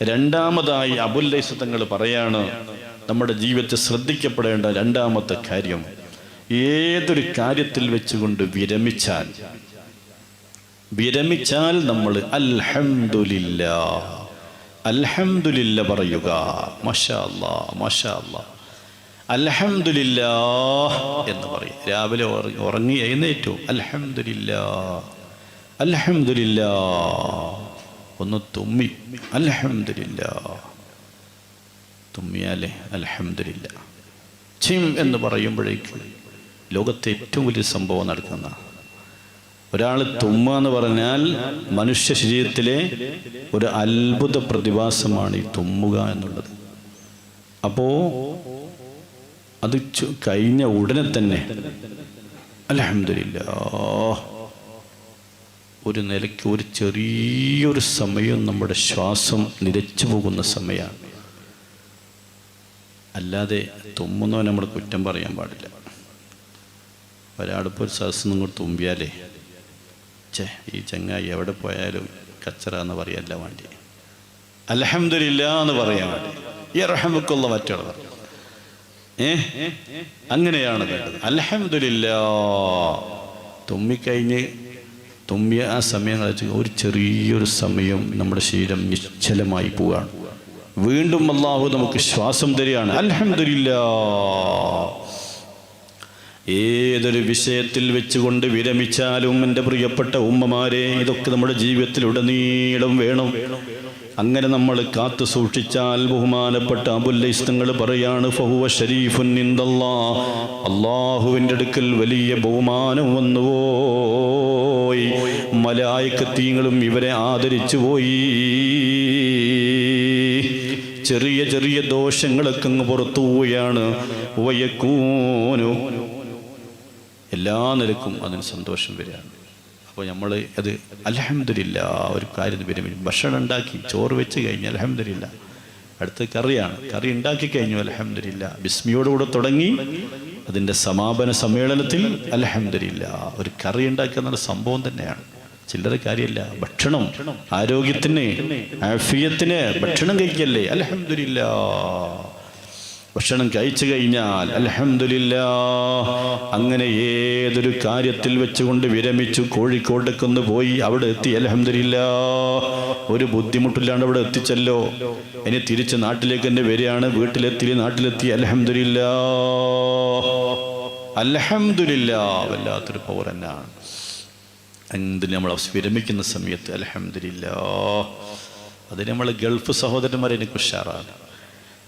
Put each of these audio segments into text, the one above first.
രണ്ടാമതായി അബുല്ലൈസ് തങ്ങൾ പറയാണ് നമ്മുടെ ജീവിതത്തിൽ ശ്രദ്ധിക്കപ്പെടേണ്ട രണ്ടാമത്തെ കാര്യം ഏതൊരു കാര്യത്തിൽ വെച്ചുകൊണ്ട് വിരമിച്ചാൽ വിരമിച്ചാൽ നമ്മൾ അൽഹംദുലില്ല അൽഹംദുലില്ല പറയുക മഷാ അല്ലാ മഷാ അല്ലാ അൽഹംദുലില്ലാ എന്ന് പറയും. രാവിലെ ഉറങ്ങി എഴുന്നേറ്റു അൽഹംദുലില്ലാ അൽഹംദുലില്ലാ ഒന്ന് തുമ്മി. അലഹമില്ല തുമ്മിയാലേ അലഹമില്ല ചിം എന്ന് പറയുമ്പോഴേക്ക് ലോകത്തെ ഏറ്റവും വലിയ സംഭവം നടക്കുന്ന ഒരാൾ തുമ്മ എന്ന് പറഞ്ഞാൽ മനുഷ്യ ശരീരത്തിലെ ഒരു അത്ഭുത പ്രതിഭാസമാണ് ഈ തുമ്മുക എന്നുള്ളത്. അപ്പോ അത് കഴിഞ്ഞ ഉടനെ തന്നെ അലഹമില്ല ഒരു നിലയ്ക്ക് ഒരു ചെറിയൊരു സമയം നമ്മുടെ ശ്വാസം നിലച്ചു പോകുന്ന സമയമാണ്. അല്ലാതെ തുമ്മുന്നവൻ നമ്മൾ കുറ്റം പറയാൻ പാടില്ല. ഒരാളിപ്പോൾ ഒരു സദസ് നിങ്ങൾ തുമ്പിയാലേ ചേ ഈ ചങ്ങായി എവിടെ പോയാലും കച്ചറ എന്ന് പറയല്ല വേണ്ടി. അലഹമില്ല എന്ന് പറയാൻ വേണ്ടി. ഈ റഹമക്കുള്ള മറ്റുള്ളവർ. ഏ? അങ്ങനെയാണ് വേണ്ടത്. അലഹമില്ല തുമ്മിക്കഴിഞ്ഞ് തുമ്മിയ ആ സമയം ഒരു ചെറിയൊരു സമയം നമ്മുടെ ശരീരം നിശ്ചലമായി പോവുകയാണ്. വീണ്ടും അള്ളാഹു നമുക്ക് ശ്വാസം തരികയാണ്. അലഹമില്ല ഏതൊരു വിഷയത്തിൽ വെച്ചുകൊണ്ട് വിരമിച്ചാലും എന്റെ പ്രിയപ്പെട്ട ഉമ്മമാരെ ഇതൊക്കെ നമ്മുടെ ജീവിതത്തിൽ ഉടനീളം വേണം. അങ്ങനെ നമ്മൾ കാത്തു സൂക്ഷിച്ചാൽ ബഹുമാനപ്പെട്ട അബുല്ലൈസ്തങ്ങൾ പറയാണ് ഫഹുവ ഷരീഫുൻ നിന്ദല്ലാ അള്ളാഹുവിന്റെ അടുക്കൽ വലിയ ബഹുമാനം വന്നുപോയി. മലായക്കത്തീങ്ങളും ഇവരെ ആദരിച്ചു പോയി. ചെറിയ ചെറിയ ദോഷങ്ങളൊക്കെ അങ്ങ് പുറത്തു പോവുകയാണ് വയക്കൂനു എല്ലാ നിലക്കും അതിന് സന്തോഷം വരികയാണ്. അപ്പോൾ നമ്മൾ അത് അലഹമ്മദില്ല ഒരു കാര്യം വരും. ഭക്ഷണം ഉണ്ടാക്കി ചോറ് വെച്ച് കഴിഞ്ഞ് അലഹമ്മദില്ല അടുത്ത കറിയാണ്. കറി ഉണ്ടാക്കി കഴിഞ്ഞു അലഹമ്മദില്ല ബിസ്മിയോടുകൂടെ തുടങ്ങി അതിന്റെ സമാപന സമ്മേളനത്തിൽ അലഹമ്മദില്ല ഒരു കറി ഉണ്ടാക്കുക എന്നുള്ള സംഭവം തന്നെയാണ്. ചില്ലറ കാര്യമല്ല ഭക്ഷണം. ആരോഗ്യത്തിന് ആഫിയത്തിന് ഭക്ഷണം കഴിക്കല്ലേ? അലഹമില്ല ഭക്ഷണം കഴിച്ചു കഴിഞ്ഞാൽ അലഹമില്ല അങ്ങനെ ഏതൊരു കാര്യത്തിൽ വെച്ചുകൊണ്ട് വിരമിച്ചു കോഴിക്കോട്ടേക്ക് ഒന്ന് പോയി അവിടെ എത്തി അലഹമില്ല ഒരു ബുദ്ധിമുട്ടില്ലാണ്ട് അവിടെ എത്തിച്ചല്ലോ. ഇനി തിരിച്ച് നാട്ടിലേക്ക് തന്നെ വരികയാണ്. വീട്ടിലെത്തി നാട്ടിലെത്തി അലഹമില്ല അലഹമില്ല വല്ലാത്തൊരു പൗരനാണ് എന്തിന് നമ്മൾ വിരമിക്കുന്ന സമയത്ത് അലഹമില്ല അത് നമ്മൾ ഗൾഫ് സഹോദരന്മാരെ എനിക്ക് ഉഷാറാണ്.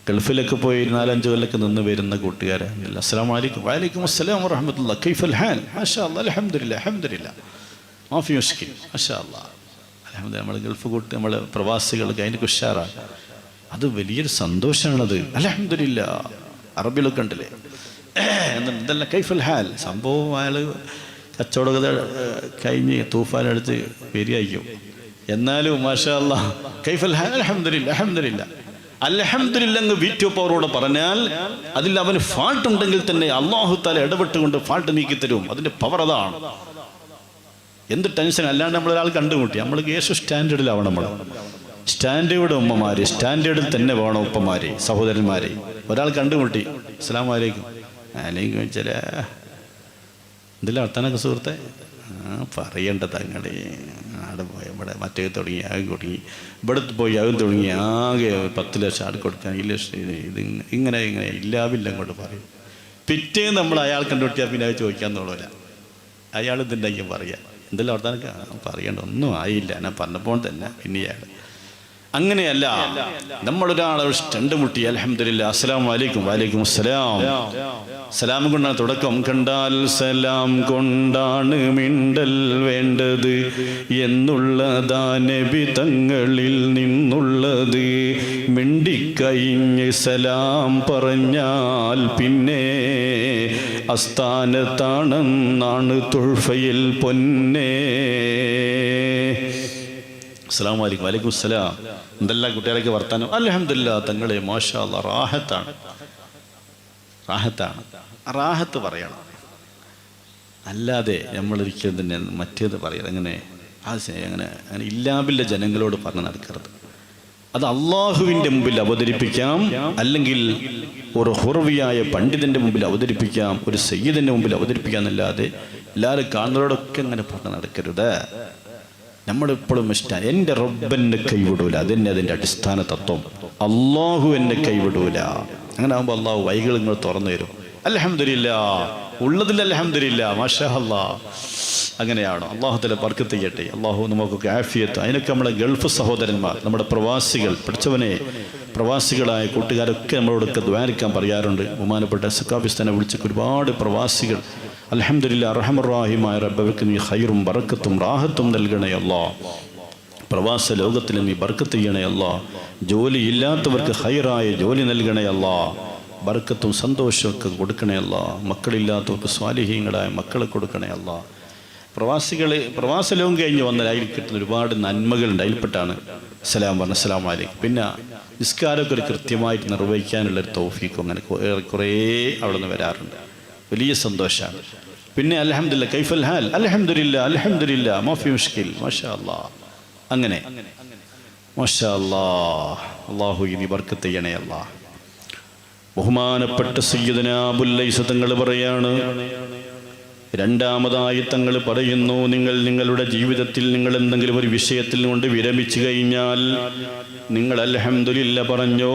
ഗൾഫിലൊക്കെ പോയി നാലഞ്ച് കൊല്ലൊക്കെ നിന്ന് വരുന്ന കൂട്ടുകാരെ. അസ്സാം വലൈക്കും വലൈക്കും അസ്സലാം വറഹമത്തുള്ള കൈഫൽ ഹാൻ മാഷാ അലഹമില്ല അലഹമില്ല മാഫി മുഷ്കിൽ മാഷാ അല്ലാ അലഹമ്മദ് നമ്മൾ ഗൾഫ് കൂട്ടി നമ്മൾ പ്രവാസികൾക്ക് അതിന് ഉഷാറാണ്. അത് വലിയൊരു സന്തോഷമാണത് അലഹമില്ല അറബിലൊക്കെ ഉണ്ടല്ലേ? എന്നിട്ട് ഇതെല്ലാം കൈഫൽ ഹാൽ. സംഭവം അയാൾ കച്ചവടകത കഴിഞ്ഞ് തൂഫാനെടുത്ത് വരികയായിരിക്കും എന്നാലും മാഷാ അല്ലാ കൈഫൽ ഹാൽ. അലഹമില്ല അലഹമില്ല അലഹമില്ല വീറ്റു വീറ്റോ പവറോട് പറഞ്ഞാൽ അതിൽ അവന് ഫാൾട്ട് ഉണ്ടെങ്കിൽ തന്നെ അള്ളാഹു താല ഇടപെട്ടുകൊണ്ട് ഫാൾട്ട് നീക്കി തരും. അതിന്റെ പവർ അതാണ്. എന്ത് ടെൻഷൻ അല്ലാണ്ട് നമ്മൾ ഒരാൾ കണ്ടുമുട്ടി. നമ്മൾ യേശു സ്റ്റാൻഡേർഡിലാവണം നമ്മൾ. സ്റ്റാൻഡേർഡ് ഉമ്മമാര് സ്റ്റാൻഡേർഡിൽ തന്നെ വേണം ഉപ്പമാര് സഹോദരന്മാരെ. ഒരാൾ കണ്ടുമുട്ടി. അസ്സാം വലൈക്കും അല്ലെങ്കിൽ ചില എന്തെല്ലാം വർത്താനൊക്കെ സുഹൃത്തെ? ആ പറയേണ്ട തങ്ങളെ. ആടെ പോയി. ഇവിടെ മറ്റേ തുടങ്ങി ആകെ തുടങ്ങി. ഇവിടെ പോയി ആകെ തുടങ്ങി ആകെ പത്ത് ലക്ഷം ആട് കൊടുക്കാൻ. ഈ ലക്ഷം ഇത് ഇത് ഇങ്ങനെ ഇങ്ങനെ ഇല്ലാവില്ല അങ്ങോട്ട് പറയും. പിറ്റേ നമ്മൾ അയാൾ കണ്ടുപിടിച്ചാൽ പിന്നെ അത് ചോദിക്കാൻ തോന്നില്ല അയാൾ ഇതുണ്ടെങ്കിൽ പറയാം. എന്തെല്ലാം അവിടുത്തെ പറയണ്ട. ഒന്നും ആയില്ല. ഞാൻ പറഞ്ഞപ്പോൾ തന്നെ പിന്നെ ഇയാൾ അങ്ങനെയല്ല. നമ്മളൊരാളെ സ്റ്റണ്ട് മുട്ടി. അലഹമില്ല അസ്സലാം വലൈക്കും വലൈക്കും അസ്സലാം. സലാം കൊണ്ടാണ് തുടക്കം. കണ്ടാൽ സലാം കൊണ്ടാണ് മിണ്ടൽ വേണ്ടത്. എന്നുള്ളതാ നബി തങ്ങളിൽ നിന്നുള്ളത്. മിണ്ടിക്കഴിഞ്ഞ് സലാം പറഞ്ഞാൽ പിന്നെ അസ്ഥാനത്താണെന്നാണ് തുൾഫയിൽ പൊന്നേ. അസ്സാം വലൈക്കും വലൈക്കും അസ്സലാം എന്തെല്ലാം കുട്ടികളൊക്കെ വർത്താനം? അലഹമില്ല തങ്ങളെ മാഷാ റാഹത്താണ്. റാഹത്താണ്. റാഹത്ത് പറയണം. അല്ലാതെ നമ്മളൊരിക്കലും തന്നെ മറ്റേത് പറയരുത്. അങ്ങനെ ആ അങ്ങനെ അങ്ങനെ ഇല്ലാബില്ല ജനങ്ങളോട് പറഞ്ഞ് നടക്കരുത്. അത് അള്ളാഹുവിന്റെ മുമ്പിൽ അവതരിപ്പിക്കാം. അല്ലെങ്കിൽ ഒരു ഹുറവിയായ പണ്ഡിതന്റെ മുമ്പിൽ അവതരിപ്പിക്കാം. ഒരു സയ്യിദിന്റെ മുമ്പിൽ അവതരിപ്പിക്കാം എന്നല്ലാതെ എല്ലാവരും കാണുന്നവരോടൊക്കെ അങ്ങനെ പറഞ്ഞ് നടക്കരുത്. നമ്മളെപ്പോഴും ഇഷ്ടം എന്റെ റബ്ബെന്നെ കൈവിടൂല അതന്നെ അതിന്റെ അടിസ്ഥാന തത്വം. അള്ളാഹു എന്നെ കൈവിടൂല അങ്ങനെ ആകുമ്പോൾ അള്ളാഹു വൈകൾ നിങ്ങൾ തുറന്നു തരും. അലഹമില്ല ഉള്ളതിൽ അലഹമില്ല മാഷാ അല്ലാ അങ്ങനെയാണോ? അള്ളാഹുത്തിലെ ബർക്കത്ത് ചെയ്യട്ടെ അള്ളാഹു നമുക്കൊക്കെ ആഫിയത്ത്. അതിനൊക്കെ നമ്മളെ ഗൾഫ് സഹോദരന്മാർ നമ്മുടെ പ്രവാസികൾ പഠിച്ചവനെ പ്രവാസികളായ കൂട്ടുകാരൊക്കെ നമ്മളോടൊക്കെ ദ്വാരിക്കാൻ പറയാറുണ്ട്. ബഹുമാനപ്പെട്ട സക്കാഫിസ്ഥാനെ വിളിച്ചൊക്കെ ഒരുപാട് പ്രവാസികൾ അലഹമില്ല അറഹമറാഹിമായ റബ്ബവർക്ക് നീ ഹൈറും ബറക്കത്തും റാഹത്തും നൽകണേ അല്ലാ. പ്രവാസ ലോകത്തിൽ നീ ബർക്കത്ത് ചെയ്യണേ അല്ല. ജോലി ഇല്ലാത്തവർക്ക് ഹൈറായ ജോലി നൽകണേ അല്ല. ബർക്കത്തും സന്തോഷമൊക്കെ കൊടുക്കണേ അല്ല. മക്കളില്ലാത്തവർക്ക് സ്വാലിഹീങ്ങളായ മക്കളെ കൊടുക്കണേ അല്ല. പ്രവാസികളെ പ്രവാസ ലോകം കഴിഞ്ഞ് വന്നാൽ അതിൽ കിട്ടുന്ന ഒരുപാട് നന്മകളുണ്ട്. അതിൽപ്പെട്ടാണ് സലാം പറഞ്ഞ സലാം അലൈക്കും. പിന്നെ നിസ്കാരമൊക്കെ ഒരു കൃത്യമായിട്ട് നിർവഹിക്കാനുള്ള ഒരു തൗഫീക്കും അങ്ങനെ കുറേ അവിടെ നിന്ന് വരാറുണ്ട്. വലിയ സന്തോഷമാണ് പിന്നെ അലഹമില്ല കൈഫൽ ഹാൽ. അലഹമില്ല അലഹമില്ല മോഫി മുഷ്കിൽ. മാഷാ അങ്ങനെ. മാഷാ അള്ളാഹു ഇനി ബർക്കത്ത് ചെയ്യണേ ബഹുമാനപ്പെട്ട സയ്യിദന അബുല്ലൈസ തങ്ങൾ പറയാണ്. രണ്ടാമതായി തങ്ങൾ പറയുന്നു നിങ്ങൾ നിങ്ങളുടെ ജീവിതത്തിൽ നിങ്ങൾ എന്തെങ്കിലും ഒരു വിഷയത്തിൽ കൊണ്ട് വിരമിച്ചു കഴിഞ്ഞാൽ നിങ്ങൾ അലഹമില്ല പറഞ്ഞോ.